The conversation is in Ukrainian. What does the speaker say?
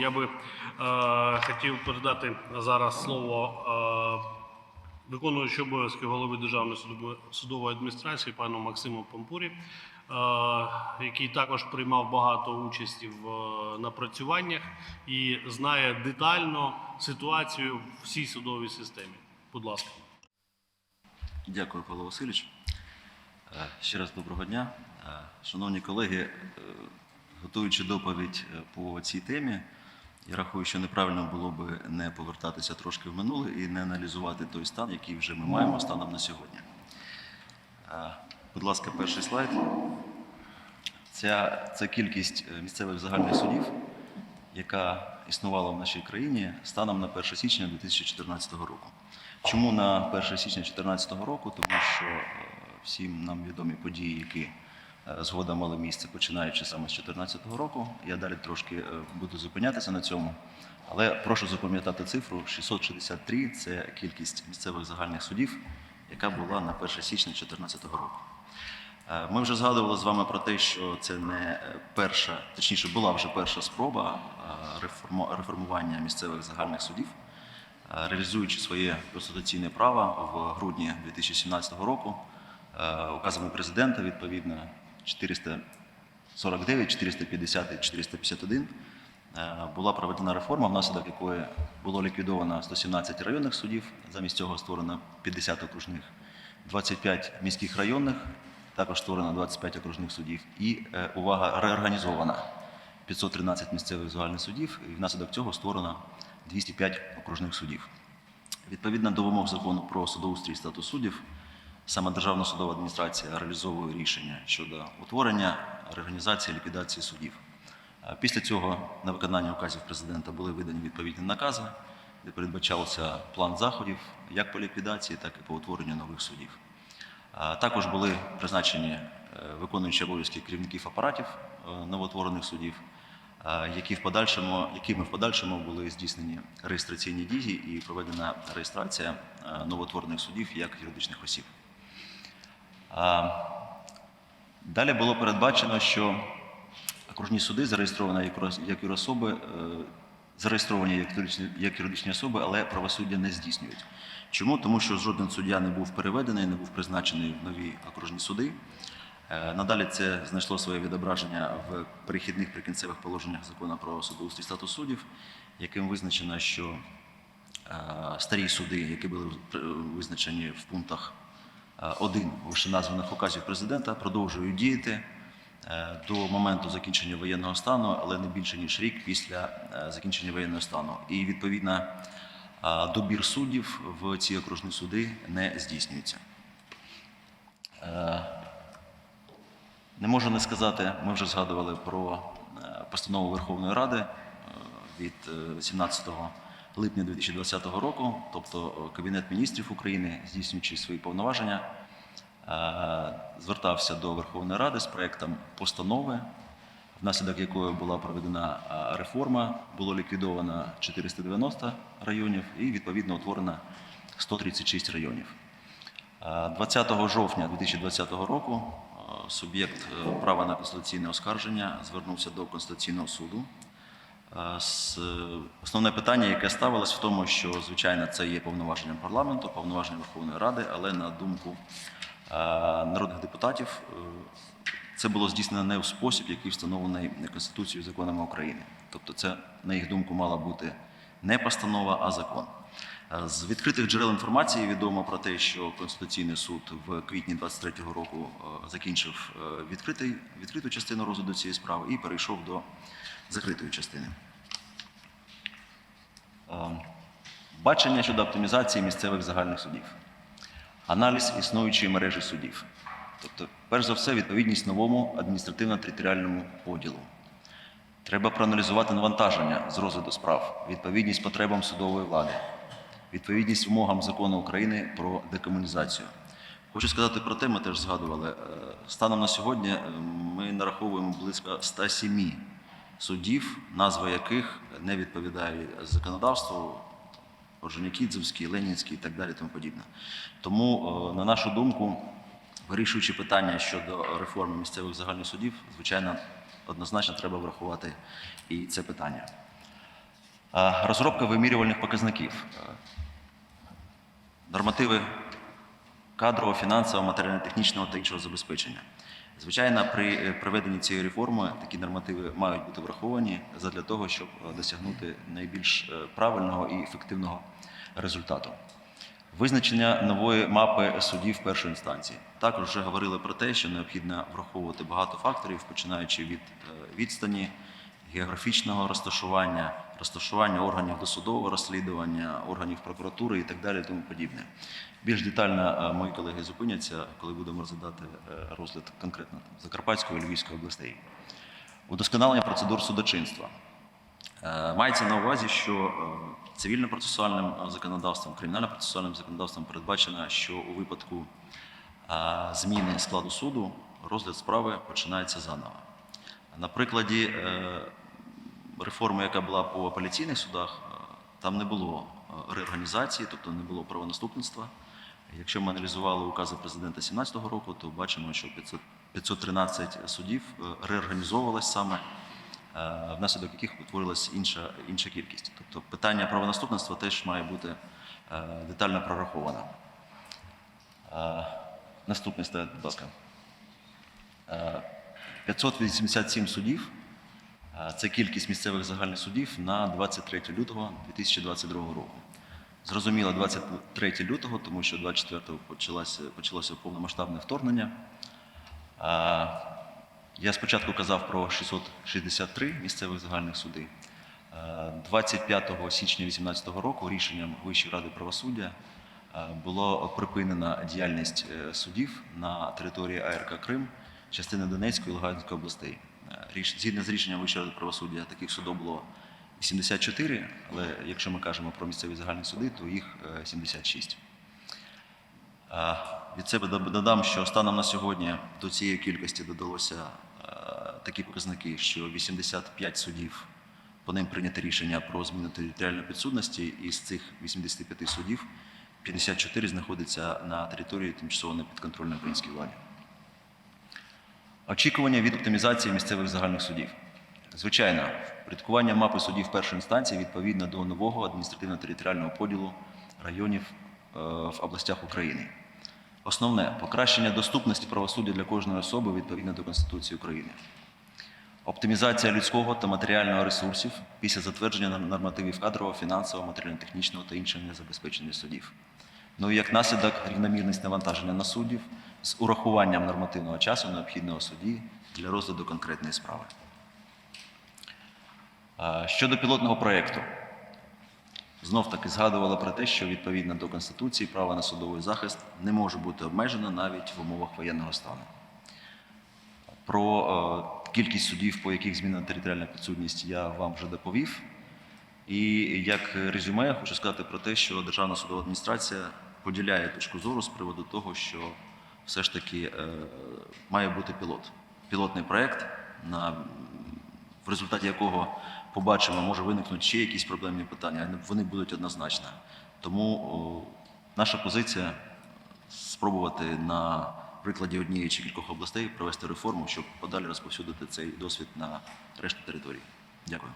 Я би е, хотів передати зараз слово е, виконуючому обов'язки голови Державної судової- адміністрації пану Максиму Пампурі, е, який також приймав багато участі в е, напрацюваннях і знає детально ситуацію в всій судовій системі. Будь ласка. Дякую, Павло Васильович. Е, Ще раз доброго дня. Е, Шановні колеги, е, готуючи доповідь по цій темі, я рахую, що неправильно було би не повертатися трошки в минуле і не аналізувати той стан, який вже ми маємо станом на сьогодні. Е, Будь ласка, перший слайд. Ця, це кількість е, місцевих загальних судів, яка існувала в нашій країні станом на 1 січня 2014 року. Чому на 1 січня 2014 року? Тому що е, всім нам відомі події, які згодом мали місце, починаючи саме з 2014 року. Я далі трошки е, буду зупинятися на цьому. Але прошу запам'ятати цифру 663 це кількість місцевих загальних судів, яка була на 1 січня 2014 року. Е, Ми вже згадували з вами про те, що це не е, перша, точніше, була вже перша спроба реформування місцевих загальних судів, реалізуючи своє конституційне право в грудні 2017 року, указами президента відповідно 449, 450 і 451 е, була проведена реформа, внаслідок якої було ліквідовано 117 районних судів, замість цього створено 50 окружних, 25 міських районних, також створено 25 окружних судів і, е, увага, реорганізована 513 місцевих загальних судів, і внаслідок цього створено 205 окружних судів. Відповідно до вимог закону про судоустрій статус суддів, саме Державна судова адміністрація реалізовує рішення щодо утворення, реорганізації, ліквідації судів. Е, Після цього на виконання указів президента були видані відповідні накази, де передбачався план заходів як по ліквідації, так і по утворенню нових судів. Також були призначені е, виконуючі обов'язки керівників апаратів е, новоутворених судів, е, які в подальшому, якими в подальшому були здійснені реєстраційні дії і проведена реєстрація е, новоутворених судів як юридичних осіб. Далі було передбачено, що окружні суди зареєстровані як юрос- юрособи, е, зареєстровані як юридичні, особи, але правосуддя не здійснюють. Чому? Тому що жоден суддя не був переведений, не був призначений в нові окружні суди. Е, Надалі це знайшло своє відображення в перехідних прикінцевих положеннях закону про судоустрій статус суддів, яким визначено, що е, старі суди, які були визначені в пунктах е, 1 вищеназваних указів президента, продовжують діяти е, до моменту закінчення воєнного стану, але не більше ніж рік після е, закінчення воєнного стану. І відповідно добір суддів в ці окружні суди не здійснюється. Не можу не сказати, ми вже згадували про постанову Верховної Ради від е, 17 липня 2020 року, тобто е, Кабінет міністрів України, здійснюючи свої повноваження, е, звертався до Верховної Ради з проектом постанови, внаслідок якої була проведена е, реформа, було ліквідовано 490 районів і відповідно утворено 136 районів. Е, 20 жовтня 2020 року суб'єкт права на конституційне оскарження звернувся до Конституційного суду. Е, Основне питання, яке ставилось в тому, що звичайно це є повноваженням парламенту, повноваженням Верховної Ради, але на думку е, народних депутатів е, це було здійснено не в спосіб, який встановлений Конституцією і законами України. Тобто, це, на їх думку, мала бути не постанова, а закон. З відкритих джерел інформації відомо про те, що Конституційний суд в квітні 23-го року закінчив відкритий, відкриту частину розгляду цієї справи і перейшов до закритої частини. Е, Бачення щодо оптимізації місцевих загальних судів, аналіз існуючої мережі судів. Тобто, перш за все, відповідність новому адміністративно-територіальному поділу. Треба проаналізувати навантаження з розгляду справ, відповідність потребам судової влади, відповідність вимогам закону України про декомунізацію. Хочу сказати про те, ми теж згадували. е, Станом на сьогодні е, ми нараховуємо близько 107 судів, назви яких не відповідають законодавству, Орджонікідзевський, Ленінський і так далі. Тому подібне. Тому, е, на нашу думку, вирішуючи питання щодо реформи місцевих загальних судів, звичайно, однозначно треба врахувати і це питання. Розробка вимірювальних показників. Е, Нормативи кадрового, фінансового, матеріально-технічного та іншого забезпечення. Звичайно, при е, проведенні цієї реформи такі нормативи мають бути враховані задля того, щоб е, досягнути найбільш е, правильного і ефективного результату. Визначення нової мапи судів першої інстанції. Також вже говорили про те, що необхідно враховувати багато факторів, починаючи від відстані, географічного розташування, розташування органів досудового розслідування, органів прокуратури і так далі, і тому подібне. Більш детально е, мої колеги зупиняться, коли будемо розглядати е, розгляд конкретно Закарпатської і Львівської областей. Удосконалення процедур судочинства. Е, Мається на увазі, що цивільно-процесуальним законодавством, кримінально-процесуальним законодавством передбачено, що у випадку зміни складу суду розгляд справи починається заново. На прикладі реформи, яка була по апеляційних судах, е, там не було е, реорганізації, тобто не було правонаступництва. Якщо ми аналізували укази президента 2017 року, то бачимо, що 500 513 судів е, реорганізовувалось саме внаслідок яких утворилась інша, інша кількість. Тобто питання правонаступництва теж має бути детально прораховано. Е, Наступний слайд, будь ласка. Е, 587 судів. Це кількість місцевих загальних судів на 23 лютого 2022 року. Зрозуміло, 23 лютого, тому що 24-го почалося, почалося повномасштабне вторгнення. Я спочатку казав про 663 місцевих загальних суди. Е, 25 січня 2018 року рішенням Вищої ради правосуддя було припинена діяльність е, судів на території АРК Крим, частини Донецької і Луганської областей. Згідно з рішенням ради правосуддя, таких судів було 74, але якщо ми кажемо про місцеві загальні суди, то їх е, 76. Е, Від себе додам, що станом на сьогодні до цієї кількості додалося е, такі показники, що 85 судів по ним прийнято рішення про зміну територіальної підсудності, і з цих 85 судів 54 знаходяться на території тимчасово непідконтрольної українській владі. Очікування від оптимізації місцевих загальних судів. Звичайно, впорядкування мапи судів першої інстанції відповідно до нового адміністративно-територіального поділу районів е, в областях України. Основне покращення доступності правосуддя для кожної особи відповідно до Конституції України. Оптимізація людського та матеріального ресурсів після затвердження нормативів кадрового, фінансового, матеріально-технічного та іншого забезпечення судів. Ну і як наслідок рівномірність навантаження на суддів з урахуванням нормативного часу необхідного судді для розгляду конкретної справи. Щодо пілотного проєкту, знов таки згадували про те, що відповідно до Конституції право на судовий захист не може бути обмежено навіть в умовах воєнного стану. Про кількість судів, по яких змінена територіальна підсудність, я вам вже доповів. І як резюме я хочу сказати про те, що Державна судова адміністрація поділяє точку зору з приводу того, що все ж таки е, має бути пілот. Пілотний проєкт, на, в результаті якого побачимо, може виникнути ще якісь проблемні питання, вони будуть однозначно. Тому наша позиція спробувати на прикладі однієї чи кількох областей провести реформу, щоб подалі розповсюдити цей досвід на решту території. Дякую.